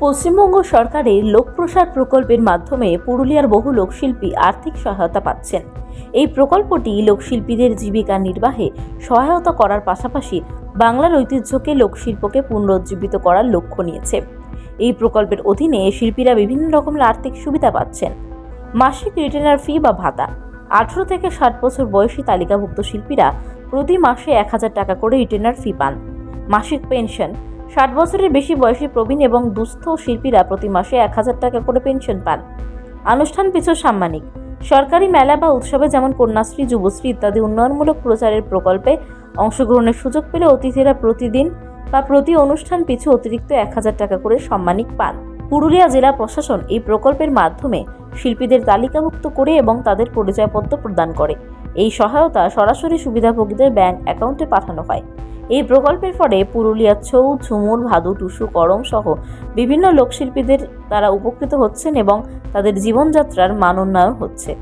পশ্চিমবঙ্গ সরকারের লোকপ্রসার প্রকল্পের মাধ্যমে পুরুলিয়ার বহু লোকশিল্পী আর্থিক সহায়তা পাচ্ছেন। এই প্রকল্পটি লোকশিল্পীদের জীবিকা নির্বাহে সহায়তা করার পাশাপাশি বাংলার ঐতিহ্যকে লোকশিল্পকে পুনরুজ্জীবিত করার লক্ষ্য নিয়েছে। এই প্রকল্পের অধীনে শিল্পীরা বিভিন্ন রকমের আর্থিক সুবিধা পাচ্ছেন। মাসিক রিটেনার ফি বা ভাতা। আঠেরো থেকে ষাট বছর বয়সী তালিকাভুক্ত শিল্পীরা প্রতি মাসে এক হাজার টাকা করে রিটেনার ফি পান। মাসিক পেনশন ষাট বছরের বেশি বয়সী প্রবীণ এবং দুস্থ শিল্পীরা প্রতি মাসে এক হাজার টাকা করে পেনশন পান। আনুষ্ঠান পিছু সাম্মানিক। সরকারি মেলা বা উৎসবে যেমন কন্যাশ্রী, যুবশ্রী ইত্যাদি উন্নয়নমূলক প্রচারের প্রকল্পে অংশগ্রহণের সুযোগ পেলে অতিথিরা প্রতিদিন বা প্রতি অনুষ্ঠান পিছু অতিরিক্ত এক হাজার টাকা করে সম্মানিক পান। পুরুলিয়া জেলা প্রশাসন এই প্রকল্পের মাধ্যমে শিল্পীদের তালিকাভুক্ত করে এবং তাদের পরিচয়পত্র প্রদান করে। এই সহায়তা সরাসরি সুবিধাভোগীদের ব্যাংক অ্যাকাউন্টে পাঠানো হয়। এই প্রকল্পের ফলে পুরুলিয়ার ছৌ, ঝুমুর, ভাদু, টুসু, করম সহ বিভিন্ন লোকশিল্পীদের তারা উপকৃত হচ্ছেন এবং তাদের জীবনযাত্রার মান উন্নয়ন হচ্ছে।